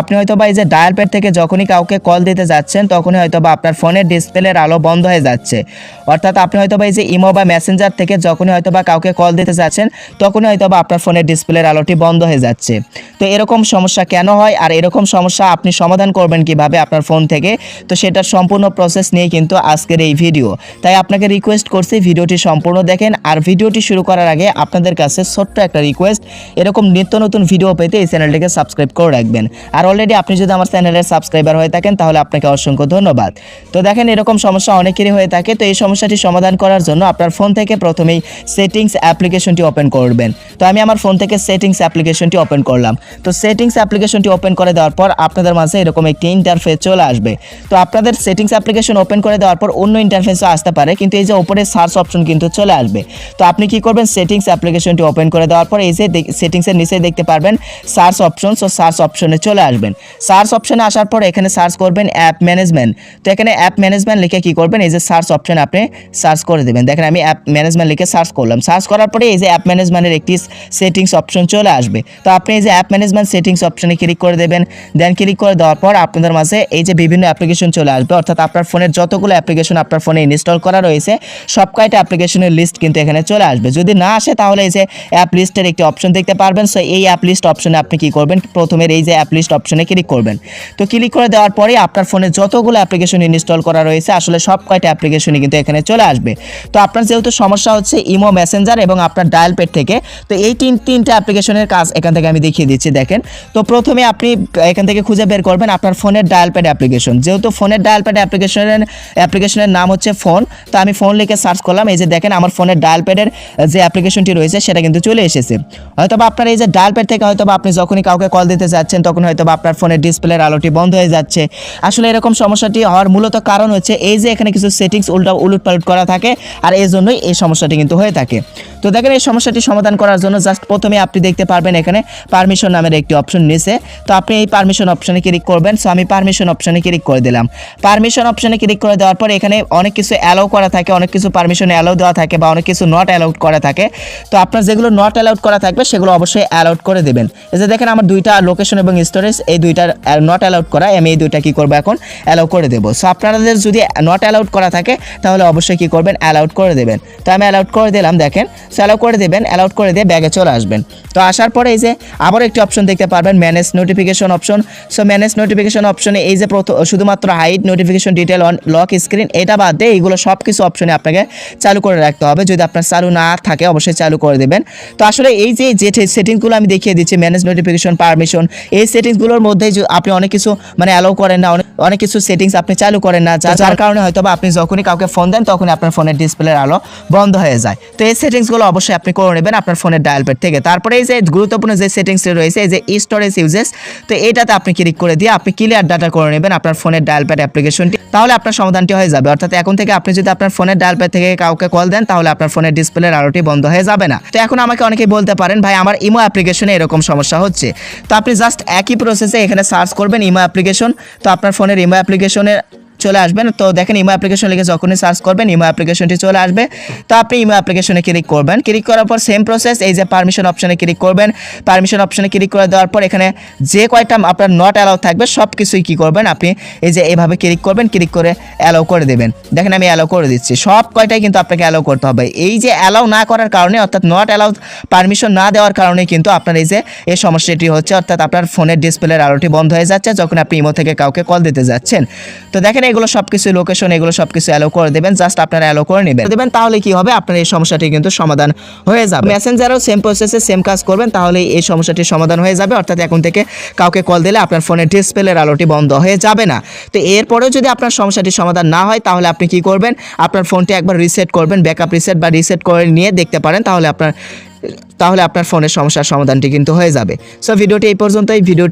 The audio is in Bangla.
আপনি হয়তো বা এই যে ডায়াল প্যাড থেকে যখনই কাউকে কল দিতে যাচ্ছেন, তখনই হয়তো বা আপনার ফোনের ডিসপ্লের আলো বন্ধ হয়ে যাচ্ছে। অর্থাৎ আপনি হয়তো বা এই যে ইমো বা মেসেঞ্জার থেকে যখনই হয়তো বা কাউকে কল দিতে যাচ্ছেন, তখনই হয়তো বা আপনার ফোনের ডিসপ্লের আলোটি বন্ধ হয়ে যাচ্ছে। তো এরকম সমস্যা কেন হয় আর এরকম সমস্যা আপনি সমাধান করবেন কীভাবে আপনার ফোন থেকে? তো সেটার সম্পূর্ণ প্রসেস নিয়ে কিন্তু আজকের এই ভিডিও তাই আপনাকে রিকোয়েস্ট করছি ভিডিওটি সম্পূর্ণ দেখেন আর ভিডিওটি শুরু করার আগে আপনাদের কাছে ছোট্ট একটা রিকোয়েস্ট এরকম নিত্য নতুন ভিডিও পেতে এই চ্যানেলটিকে সাবস্ক্রাইব করে রাখবেন। আর অলরেডি আপনি যদি আমার চ্যানেলের সাবস্ক্রাইবার হয়ে থাকেন, তাহলে আপনাকে অসংখ্য ধন্যবাদ। তো দেখেন, এরকম সমস্যা অনেকেরই হয়ে থাকে, তো এই সমস্যাটি সমাধান করার জন্য আপনার ফোন থেকে প্রথমেই সেটিংস অ্যাপ্লিকেশনটি ওপেন করবেন। তো আমি আমার ফোন থেকে সেটিংস অ্যাপ্লিকেশনটি ওপেন করলাম। তো সেটিংস অ্যাপ্লিকেশনটি ওপেন করে দেওয়ার পর আপনাদের মাঝে এরকম একটি ইন্টারফেস চলে আসবে। তো আপনাদের সেটিংস অ্যাপ্লিকেশন ওপেন করে দেওয়ার পর অন্য ইন্টারফেসও আসতে পারে, কিন্তু এই যে ওপরে সার্চ অপশন কিন্তু চলে আসবে। তো আপনি কি করবেন? সেটিংস অ্যাপ্লিকেশনটি ওপেন করে দেওয়ার পর এই যে সেটিংসের নিচে দেখতে পারবেন সার্চ অপশন সো সার্চ অপশনে চলে আসবেন। সার্চ অপশনে আসার পর এখানে সার্চ করবেন অ্যাপ ম্যানেজমেন্ট তো এখানে অ্যাপ ম্যানেজমেন্ট লিখে কি করবেন? এই যে সার্চ অপশন আপনি সার্চ করে দেবেন। দেখেন আমি অ্যাপ ম্যানেজমেন্ট লিখে সার্চ করলাম। সার্চ করার পরে এই যে অ্যাপ ম্যানেজমেন্টের একটি সেটিংস অপশন চলে আসবে। তো আপনি এই যে অ্যাপ ম্যানেজমেন্ট সেটিংস অপশনে ক্লিক করে দেবেন। দেন ক্লিক করে দেওয়ার পর আপনাদের মাঝে এই যে বিভিন্ন অ্যাপ্লিকেশন চলে আসবে। অর্থাৎ আপনার ফোনের যতগুলো অ্যাপ্লিকেশন আপনার ফোনে ইনস্টল করা রয়েছে, সব কয়টা অ্যাপ্লিকেশনের লিস্ট কিন্তু এখানে চলে আসবে। যদি না আসে তাহলে এই যে অ্যাপ লিস্টের একটি অপশন দেখতে পারবেন। সো এই অ্যাপ লিস্ট অপশনে আপনি কি করবেন? প্রথমে এই যে অ্যাপ লিস্ট অপশনে ক্লিক করবেন। তো ক্লিক করে দেওয়ার পরে আপনার ফোনে যতগুলো অ্যাপ্লিকেশন ইনস্টল করা রয়েছে, আসলে সব কয়টা অ্যাপ্লিকেশনই কিন্তু এখানে চলে আসবে। তো আপনার যেহেতু সমস্যা হচ্ছে ইমো মেসেঞ্জার এবং আপনার ডায়াল পেড থেকে, তো এই তিন, তিনটা অ্যাপ্লিকেশনের কাজ এখান থেকে আমি দেখিয়ে দিচ্ছি, দেখেন। তো প্রথমে আপনি এখান থেকে খুঁজে বের করবেন আপনার ফোনের ডায়াল প্যাড অ্যাপ্লিকেশন যেহেতু ফোনের ডায়াল প্যাড অ্যাপ্লিকেশনের অ্যাপ্লিকেশনের নাম হচ্ছে ফোন তো আমি ফোন লিখে সার্চ করলাম, এই যে দেখেন আমার ফোনের ডায়াল প্যাডের যে অ্যাপ্লিকেশনটি রয়েছে সেটা কিন্তু চলে এসেছে। হয়তো বা আপনার এই যে ডায়াল প্যাড থেকে হয়তো বা আপনি যখনই কাউকে কল দিতে যাচ্ছেন, তখন হয়তো বা আপনার ফোনের ডিসপ্লের আলোটি বন্ধ হয়ে যাচ্ছে। আসলে এরকম সমস্যাটি হওয়ার মূলত কারণ হচ্ছে এই যে এখানে কিছু সেটিংস উল্টা উলট পালট করা থাকে আর এই জন্যই এই সমস্যাটি কিন্তু হয়ে থাকে। তো দেখেন এই সমস্যাটি সমাধান করার জন্য জাস্ট প্রথমে আপনি দেখতে পারবেন এখানে পারমিশন নামের একটি অপশন নিচে। তো আপনি এই পারমিশন অপশনে ক্লিক করবেন। সো আমি পারমিশন অপশনে ক্লিক করে দিলাম। পারমিশন অপশনে ক্লিক করে দেওয়ার পর এখানে অনেক কিছু অ্যালাউ করা থাকে, অনেক কিছু পারমিশন অ্যালাউ দেওয়া থাকে বা অনেক কিছু নট অ্যালাউড করা থাকে। তো আপনার যেগুলো নট অ্যালাউড করা থাকবে সেগুলো অবশ্যই অ্যালাউড করে দেবেন। এই যে দেখেন আমার দুইটা লোকেশন এবং স্টোরেজ এই দুইটার নট অ্যালাউড করা, আমি এই দুইটা কী করব এখন? অ্যালাউ করে দেবো। সো আপনাদের যদি নট অ্যালাউড করা থাকে, তাহলে অবশ্যই কী করবেন? অ্যালাউড করে দেবেন। তো আমি অ্যালাউড করে দিলাম, দেখেন। সো অ্যালাউ করে দেবেন অ্যালাউড করে দিয়ে ব্যাগে চলে আসবেন। তো আসার পরে এই যে আবার একটি অপশন দেখতে পারবেন manage notification option so manage notification অপশনে এই যে প্রথম শুধুমাত্র hide notification detail on lock screen এটা বাদ দিয়ে এইগুলো সব কিছু অপশনে আপনাকে চালু করে রাখতে হবে। যদি আপনার চালু না থাকে, অবশ্যই চালু করে দেবেন। তো আসলে এই যে যে সেটিংসগুলো আমি দেখিয়ে দিচ্ছি ম্যানেজ নোটিফিকেশন পারমিশন এই সেটিংসগুলোর মধ্যে আপনি অনেক কিছু মানে অ্যালাউ করেন না, অনেক অনেক কিছু সেটিংস আপনি চালু করেন না, যার কারণে হয়তো বা আপনি যখনই কাউকে ফোন দেন, তখনই আপনার ফোনের ডিসপ্লের আলো বন্ধ হয়ে যায়। তো এই সেটিংসগুলো অবশ্যই আপনি করে নেবেন আপনার ফোনের ডায়াল প্যাড থেকে। তারপরে এই যে গুরুত্বপূর্ণ যে সেটিংসটি রয়েছে, এই যে স্টোরেজ ইউজেস তো এটাতে আপনি ক্লিক করে দিয়ে আপনি ক্লিয়ার ডাটা করে নেবেন আপনার ফোনের ডায়াল প্যাড অ্যাপ্লিকেশনটি তাহলে আপনার সমাধানটি হয়ে যাবে। অর্থাৎ এখন থেকে আপনি যদি আপনার ফোনের ডায়াল প্যাড থেকে কাউকে কল দেন, তাহলে আপনার ফোনের ডিসপ্লের আলোটি বন্ধ হয়ে যাবে না। তো এখন আমাকে অনেকেই বলতে পারেন, ভাই, আমার ইমো অ্যাপ্লিকেশনে এরকম সমস্যা হচ্ছে। তো আপনি জাস্ট একই প্রসেসে এখানে সার্চ করবেন ইমো অ্যাপ্লিকেশন। তো আপনার ফোনের ইমো অ্যাপ্লিকেশনের চলে আসবেন। তো দেখেন, ইমো অ্যাপ্লিকেশন লিখে যখনই সার্চ করবেন, ইমো অ্যাপ্লিকেশনটি চলে আসবে। তো আপনি ইমো অ্যাপ্লিকেশনে ক্লিক করবেন। ক্লিক করার পর সেম প্রসেস এই যে পারমিশন অপশনে ক্লিক করবেন। পারমিশন অপশনে ক্লিক করে দেওয়ার পর এখানে যে কয়টা আপনার নট অ্যালাউ থাকবে সব কিছুই কী করবেন? আপনি এই যে এভাবে ক্লিক করবেন ক্লিক করে অ্যালাউ করে দেবেন। দেখেন, আমি অ্যালাউ করে দিচ্ছি। সব কয়টাই কিন্তু আপনাকে অ্যালাউ করতে হবে। এই যে অ্যালাউ না করার কারণে, অর্থাৎ নট অ্যালাউ পারমিশন না দেওয়ার কারণে কিন্তু আপনার এই যে, এই সমস্যাটি হচ্ছে, অর্থাৎ আপনার ফোনের ডিসপ্লের আলোটি বন্ধ হয়ে যাচ্ছে, যখন আপনি ইমো থেকে কাউকে কল দিতে যাচ্ছেন। তো দেখেন এগুলো সব কিছু লোকেশন এগুলো সব কিছু অ্যালো করে দেবেন জাস্ট আপনারা অ্যালো করে নেবেন। দেবেন, তাহলে কি হবে? আপনার এই সমস্যাটি কিন্তু সমাধান হয়ে যাবে। মেসেঞ্জারও সেম প্রসেসে সেম কাজ করবেন, তাহলে এই সমস্যাটির সমাধান হয়ে যাবে। অর্থাৎ এখন থেকে কাউকে কল দিলে আপনার ফোনের ডিসপ্লের আলোটি বন্ধ হয়ে যাবে না। তো এরপরেও যদি আপনার সমস্যাটির সমাধান না হয়, তাহলে আপনি কি করবেন? আপনার ফোনটি একবার রিসেট করবেন ব্যাকআপ রিসেট বা রিসেট করে নিয়ে দেখতে পারেন, তাহলে আপনার তাহলে আপনার ফোনের সমস্যার সমাধানটি কিন্তু হয়ে যাবে। সো ভিডিওটি এই পর্যন্তই। ভিডিওটি